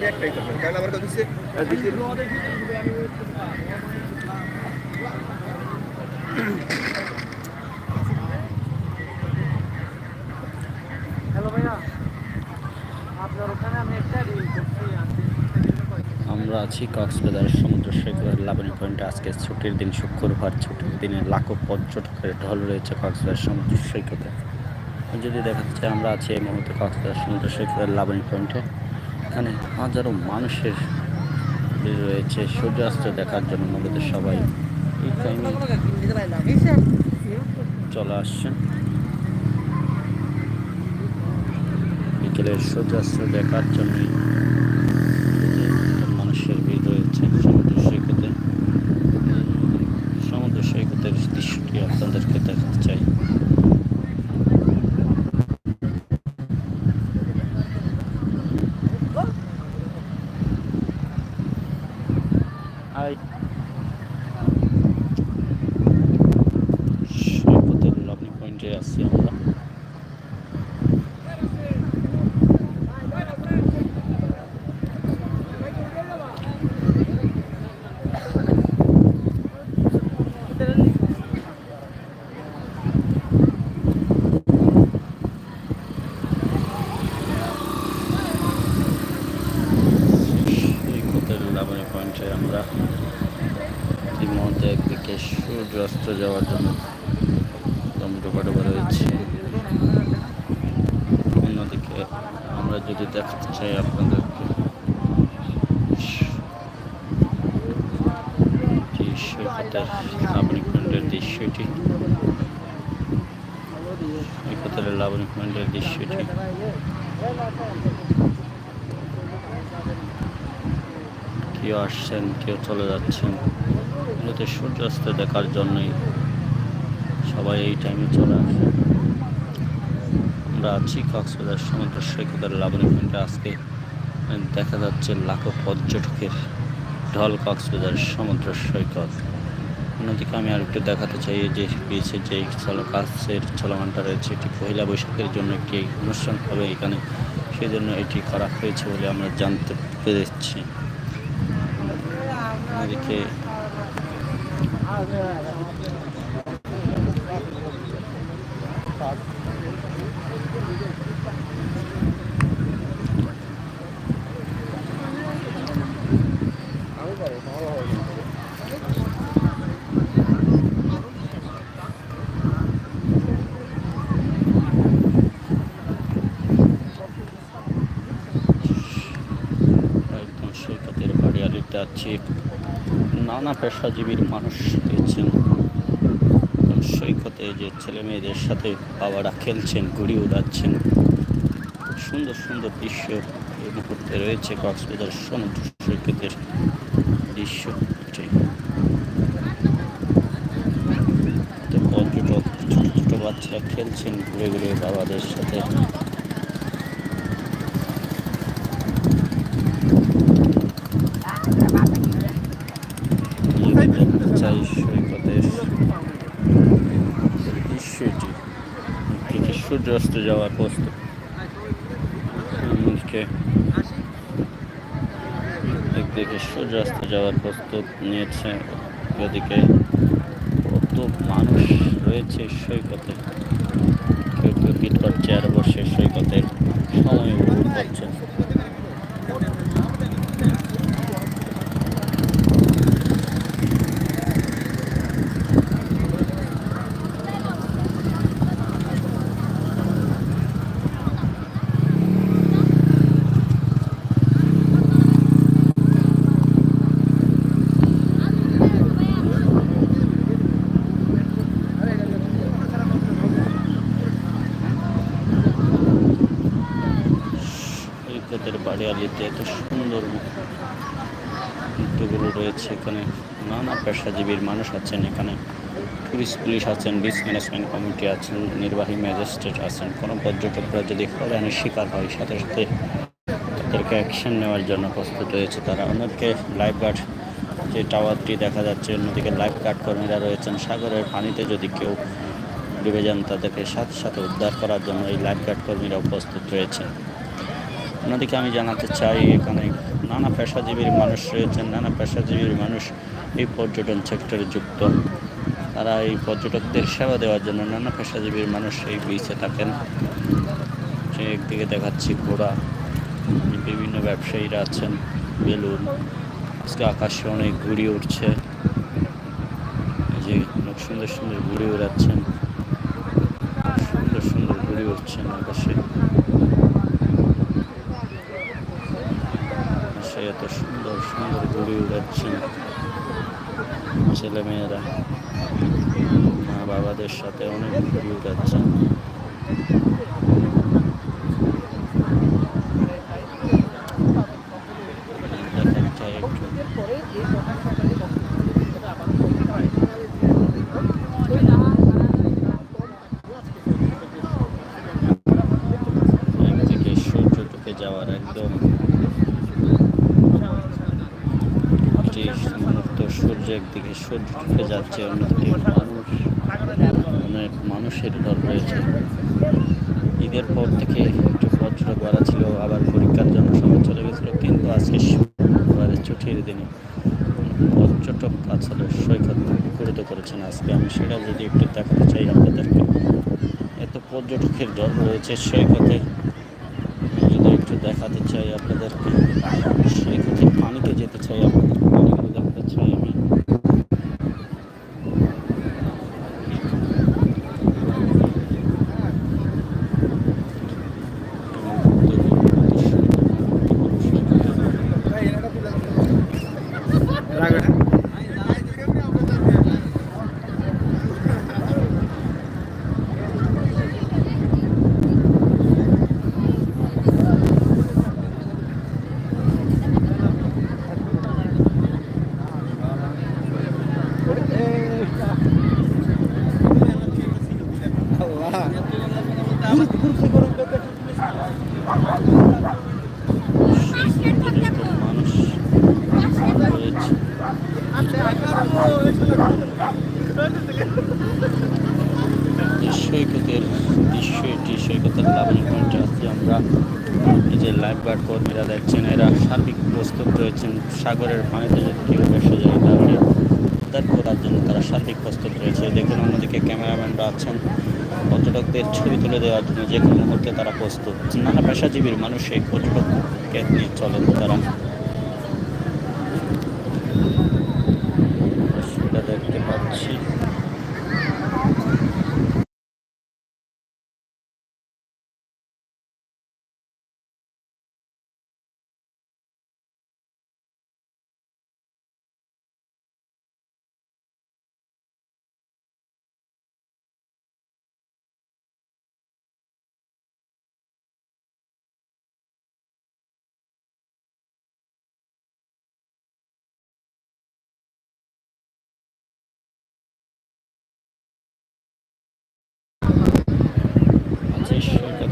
ছবি একটাই করবেন আমার কথা হচ্ছে হ্যালো ভাইয়া আপনার ওখানে আমি একটা রিল করছি আমরা আছি কক্সবাজার সমুদ্র সৈকতের লাবণী পয়েন্টে। আজকে ছুটির দিন শুক্রবার ছুটির দিনে লাখো পর্যটকের ঢল রয়েছে কক্সবাজার সমুদ্র সৈকতে। যদি দেখা যাচ্ছে আমরা আছি এই মুহূর্তে কক্সবাজার সমুদ্র সৈকতের লাবণী পয়েন্টে। এখানে হাজারো মানুষের রয়েছে। সূর্যাস্ত দেখার জন্য মূলত সবাই এই টাইমে চলে আসছেন। বিকেলের সূর্যাস্ত দেখার জন্যই মানুষের ভিড় রয়েছে সমুদ্র সৈকতে সমুদ্র সৈকতের দৃশ্যটি আপনাদেরকে দেখাতে চাই হাই সৈকতের লবণী পয়েন্টে আছি আমরা সৈকতের লাবণী পয়েন্টে আমরা ইতিমধ্যে একদিকে সূর্যাস্ত যাওয়ার জন্য ডোবা রয়েছে। অন্যদিকে আমরা যদি দেখাতে চাই আপনাদেরকে সৈকতের লাবণী পয়েন্টের দৃশ্যটি। সৈকতের লাবণী পয়েন্টের দৃশ্যটি। কেউ আসছেন, কেউ চলে যাচ্ছেন। মূলত সূর্যাস্ত দেখার জন্যই সবাই এই টাইমে চলে আসে। আমরা আছি কক্সবাজার সমুদ্র সৈকতের লাবণী পয়েন্টে। আজকে দেখা যাচ্ছে লাখো পর্যটকের ঢল কক্সবাজার সমুদ্র সৈকত। অন্যদিকে আমি আর একটু দেখাতে চাই যে বিচে যে চল কাছের চলমানটা রয়েছে, এটি পয়লা বৈশাখের জন্য একটি অনুষ্ঠান হবে এখানে। সেই জন্য এটি করা হয়েছে বলে আমরা জানতে পেরেছি। এদিকে একদম সৈকতের বাড়িয়ালিতে আছি নানা পেশাজীবীর মানুষ রয়েছেন সৈকতে যে ছেলে মেয়েদের সাথে বাবারা খেলছেন, ঘুড়ি উড়াচ্ছেন, সুন্দর সুন্দর দৃশ্য এই মুহূর্তে রয়েছে কক্সবাজার সমুদ্র সৈকতের দৃশ্য। পর্যটক, ছোট ছোট বাচ্চারা খেলছেন, ঘুরে ঘুরে বাবাদের সাথে সূর্যাস্ত যাওয়ার প্রস্তুত আজকে একদিকে সূর্যাস্ত যাওয়ার প্রস্তুত নিয়েছে ওদিকে কত মানুষ রয়েছে সৈকতে। কেউ কেউ করছে আর বসে সৈকতের সময় উপভোগ করছে সৈকতের বাড়িয়ালিতে এত সুন্দর মুহূর্তগুলো রয়েছে এখানে নানা পেশাজীবীর মানুষ আছেন এখানে। পুলিশ পুলিশ আছেন বিচ ম্যানেজমেন্ট কমিটি আছেন, নির্বাহী ম্যাজিস্ট্রেট আছেন। কোনো পর্যটকরা যদি হয়রানির শিকার হয়, সাথে সাথে তাদেরকে অ্যাকশন নেওয়ার জন্য প্রস্তুত রয়েছে তারা। অন্যদিকে লাইফ গার্ড যে টাওয়ারটি দেখা যাচ্ছে, অন্যদিকে লাইফ গার্ড কর্মীরা রয়েছেন। সাগরের পানিতে যদি কেউ ডুবে যান, তাদেরকে সাথে সাথে উদ্ধার করার জন্য এই লাইফ গার্ড কর্মীরা উপস্থিত রয়েছেন। অন্যদিকে আমি জানাতে চাই, এখানে নানা পেশাজীবীর মানুষ রয়েছেন, নানা পেশাজীবীর মানুষ এই পর্যটন সেক্টরে যুক্ত। তারা এই পর্যটকদের সেবা দেওয়ার জন্য নানা পেশাজীবীর মানুষ এই বিচে থাকেন। সে একদিকে দেখাচ্ছি ঘোড়া, বিভিন্ন ব্যবসায়ীরা আছেন, বেলুন, আজকে আকাশে অনেক ঘুড়ি উঠছে যে অনেক সুন্দর সুন্দর ঘুড়ি উড়াচ্ছেন। সুন্দর সুন্দর ঘুড়ি উঠছেন আকাশে এত সুন্দর সুন্দর ঘুড়ি উড়াচ্ছেন। ছেলেমেয়েরা মা বাবাদের সাথে অনেক সূর্য ঢুকে যাওয়ার একদম একটি মুহূর্ত সূর্য একদিকে সূর্য ঢুকে যাচ্ছে, অন্যদিকে মানুষ, অনেক মানুষের ঢল রয়েছে। ঈদের পর থেকে একটু পর্যটক বাড়া ছিল, আবার পরীক্ষার জন্য সবাই চলে গেছিল, কিন্তু আজকে শুক্রবারে ছুটির দিনে পর্যটক আসলে সৈকত মুখরিত করেছেন আজকে। আমি সেটা যদি একটু দেখাতে চাই আপনাদেরকে, এত পর্যটকের দল রয়েছে সৈকতে। যদি একটু দেখাতে চাই আপনাদেরকে সৈকতে পানিতে যেতে চাই আপনাদের পানিগুলো দেখাতে চাই আমি সৈকতে যত মানুষ রয়েছে এই সৈকতের দৃশ্য এটি। সৈকতের আছি আমরা। এই লাইফ গার্ড কর্মীরা দেখছেন, এরা সার্বিক প্রস্তুত রয়েছেন। সাগরের পানিতে যদি কেউ ভেসে যায় তাহলে উদ্ধার করার জন্য তারা সার্বিক প্রস্তুত রয়েছে। দেখুন, অন্যদিকে ক্যামেরাম্যানরা আছেন। পর্যটকদের ছবি তুলে দেওয়ার জন্য যে কোনো মুহূর্তে তারা প্রস্তুত। নানা পেশাজীবীর মানুষ এই পর্যটককে নিয়ে চলেন তারা।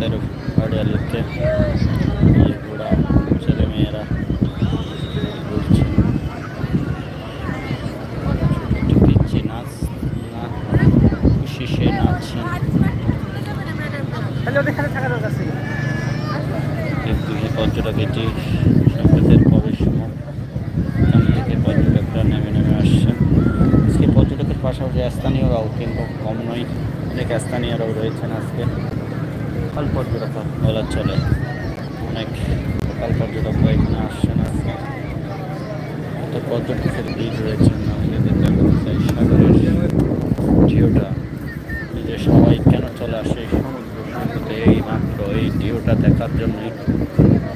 তাদের বাড়ির লোককে বিয়ে ঘোড়া ছেলেমেয়েরা ঘুরছে পিচ্ছে নাচ না শিশে নাচছে পর্যটক এটি সরকারের প্রবেশ থেকে পর্যটকরা নেমে নেমে আসছে আজকে পর্যটকের পাশাপাশি স্থানীয়রাও কিন্তু কম নয় অনেক স্থানীয়রাও রয়েছেন আজকে লোকাল পর্যটক বলা চলে অনেক লোকাল পর্যটকরা এখানে আসছেন আজকে কত পর্যটকের ভিড় রয়েছে আমাদের দেখাতে সাগরের ঢেউটা। যে সবাই কেন চলে আসে সমুদ্র সৈকতে, এই মাত্র এই ঢেউটা দেখার জন্যই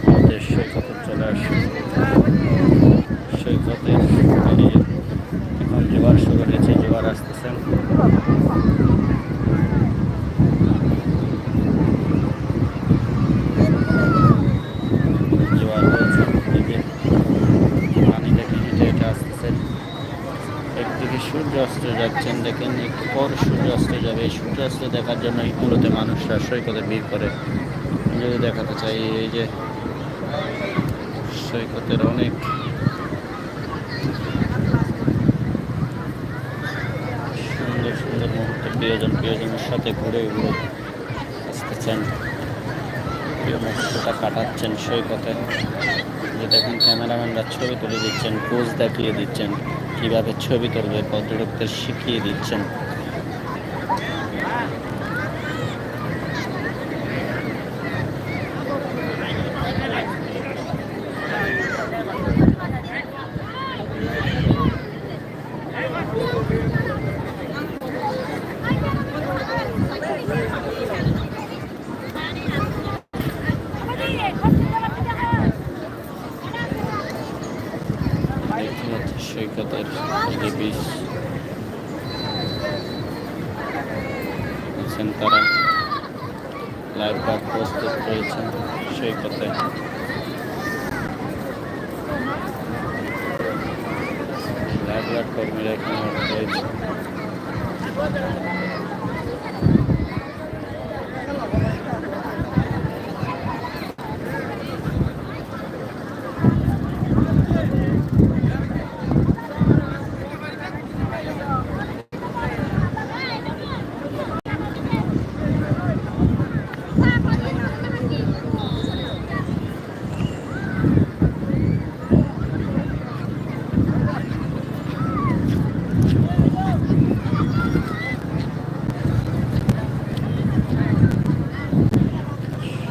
আমাদের সৈকতে চলে আসে। সৈকতে এখন জোয়ার শুরু হয়েছে, জোয়ার আসতেছেন জোয়ার হয়েছে এই যে পানি দেখে হেঁটে হেঁটে আসতেছেন একদিকে যাচ্ছেন, দেখেন একটু পর সূর্য অস্ত যাবে। এই সূর্য অস্ত দেখার জন্য মূলত মানুষরা সৈকতে ভিড় করে। যদি দেখাতে চাই, এই যে সৈকতের অনেক সুন্দর সুন্দর মুহূর্ত প্রিয়জন, প্রিয়জনের সাথে ঘুরে ঘুরে আসতেছেন। প্রিয় মুহূর্তটা কাটাচ্ছেন সৈকতে। যে দেখুন, ক্যামেরাম্যানরা ছবি তুলে দিচ্ছেন, পোজ দেখিয়ে দিচ্ছেন। কীভাবে ছবি তুলবে পর্যটকদের শিখিয়ে দিচ্ছেন দেখতে পাচ্ছি সৈকতের যে বিচ আছেন তারা লাইফ গার্ড প্রস্তুত রয়েছেন সৈকতে লাইফ গার্ড কর্মীরা এখানে রয়েছে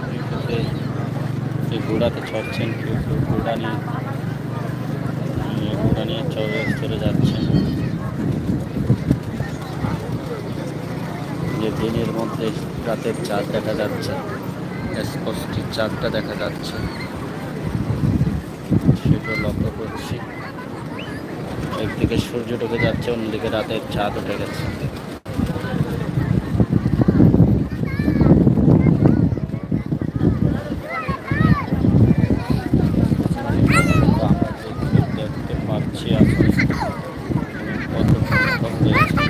সৈকতে যে ঘোড়াতে চড়ছেন কেউ কেউ ঘোড়া নিয়ে উম, ঘোড়া নিয়ে চলে যাচ্ছেন যে দিনের মধ্যে রাতের চাঁদ দেখা যাচ্ছে, স্পষ্ট চাঁদটা দেখা যাচ্ছে। সেটা লক্ষ্য করছি। একদিকে সূর্য ঢুকে যাচ্ছে, অন্যদিকে রাতের চাঁদ উঠে গেছে আমরা দেখতে দেখতে পাচ্ছি এখন কত কত রয়েছে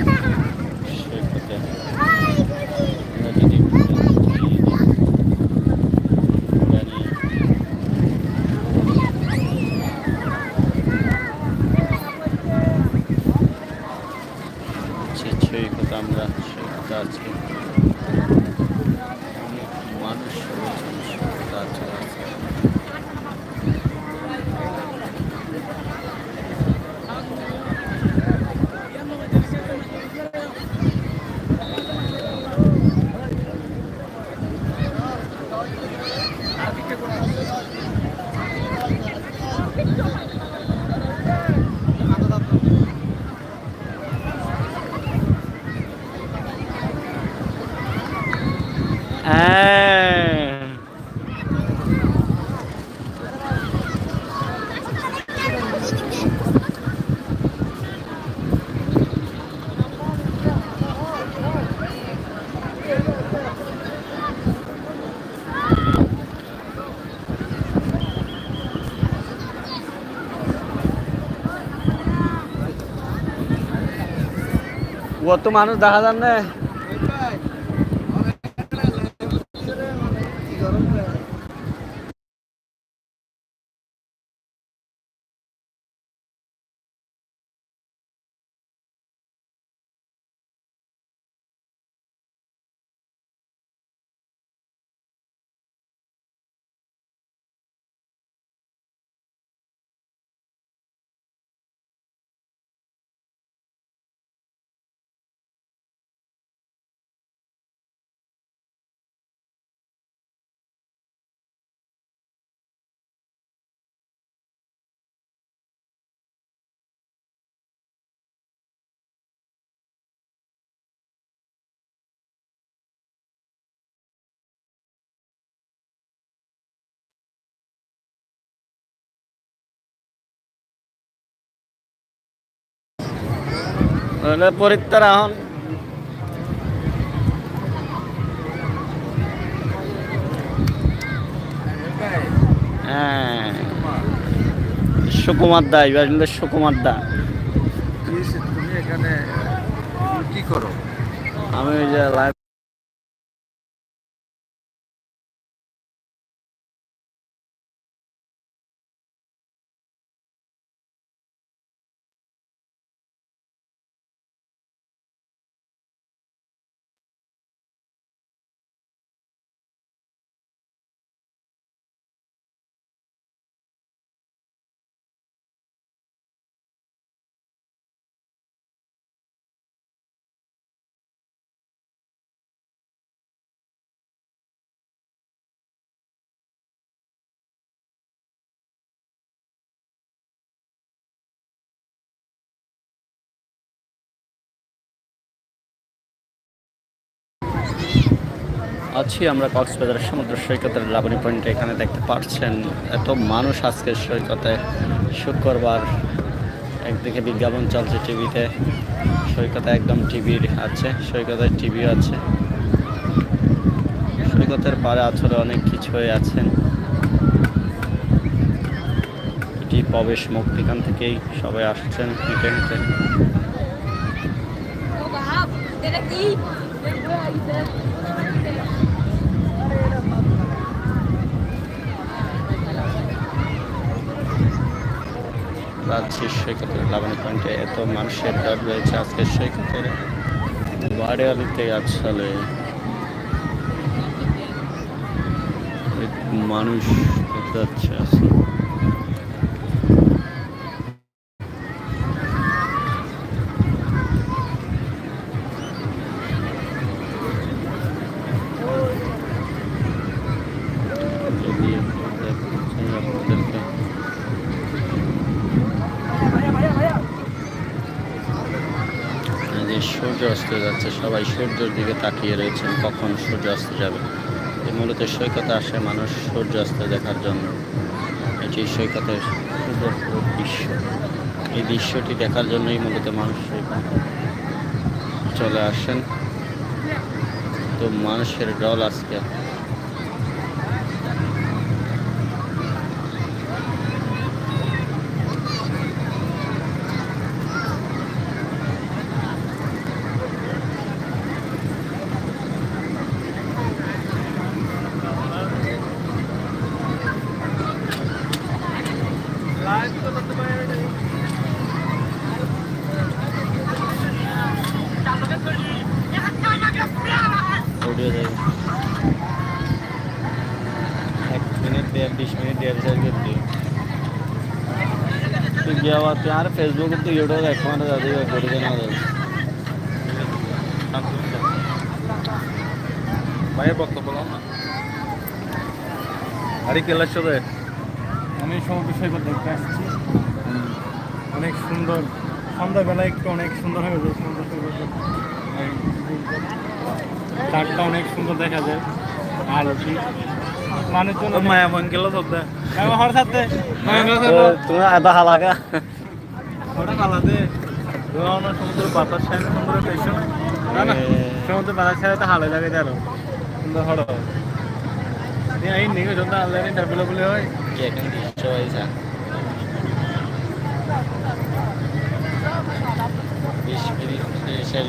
সৈকতে নদীটি জানি যে সৈকত আমরা সৈকত আছি অনেক মানুষ রয়েছেন সৈকত আছে আছে হ্যাঁ ও তো মানুষ দেখা যায় না। পরিত্যার হন হ্যাঁ। সুকুমার দা এবার কিন্তু সুকুমার দা। তুমি এখানে কি করো? আমি ওই যে লাইভ আছি, আমরা কক্সবাজার সমুদ্র সৈকতের লাবণী পয়েন্টে। এখানে দেখতে পাচ্ছেন এত মানুষ আজকের সৈকতে। শুক্রবার একদিকে বিজ্ঞাপন চলছে টিভিতে, সৈকতে একদম টিভির আছে সৈকতের টিভি আছে। সৈকতের পারে আসলে অনেক কিছুই আছেন এটি প্রবেশ মুখ এখান থেকেই সবাই আসছেন হেঁটে হেঁটে. Ven সেক্ষেত্রে লাবণী পয়েন্টে এত মানুষের ডাক রয়েছে আজকের সৈকতের বাড়িয়ালিতে আসলে মানুষ যাচ্ছে আসলে সূর্য অস্ত যাচ্ছে, সবাই সূর্যের দিকে তাকিয়ে রয়েছেন, কখন সূর্য অস্ত যাবে? মূলত সৈকতে আসে মানুষ সূর্য অস্ত দেখার জন্য। এটি সৈকতের সুন্দর দৃশ্য। এই দৃশ্যটি দেখার জন্যই মূলত মানুষ চলে আসেন। তো মানুষের দল আজকে অডিও যাবে এক মিনিট দেড় বিশ মিনিট দেড় হাজার করে দিও তুই আর ফেসবুকে তুই ইউটিউবে মানে দাদি করে আমাদের ভাইয়ের বক্তব্য না আরে কেলার সাথে আমি সমুদ্র সৈকত দেখতে আসছি। অনেক সুন্দর। সন্ধ্যাবেলা একটু অনেক সুন্দর হয়ে যায় সমুদ্র সৈকত চারটা অনেক সুন্দর দেখা যায়। আর মায়া মঙ্গেল সাথে তুমি আধা হালাকা। ওটা কালাতে সমুদ্র বাতাস সাইড সুন্দর স্টেশন না না সমুদ্র বাতাস তো হালে লাগে সুন্দর হড় এই নিগে যত আনলাইনে ডাবলে বলে হয়। এখানে দৃশ্য হয়েছে বিশ মিনিট শেষ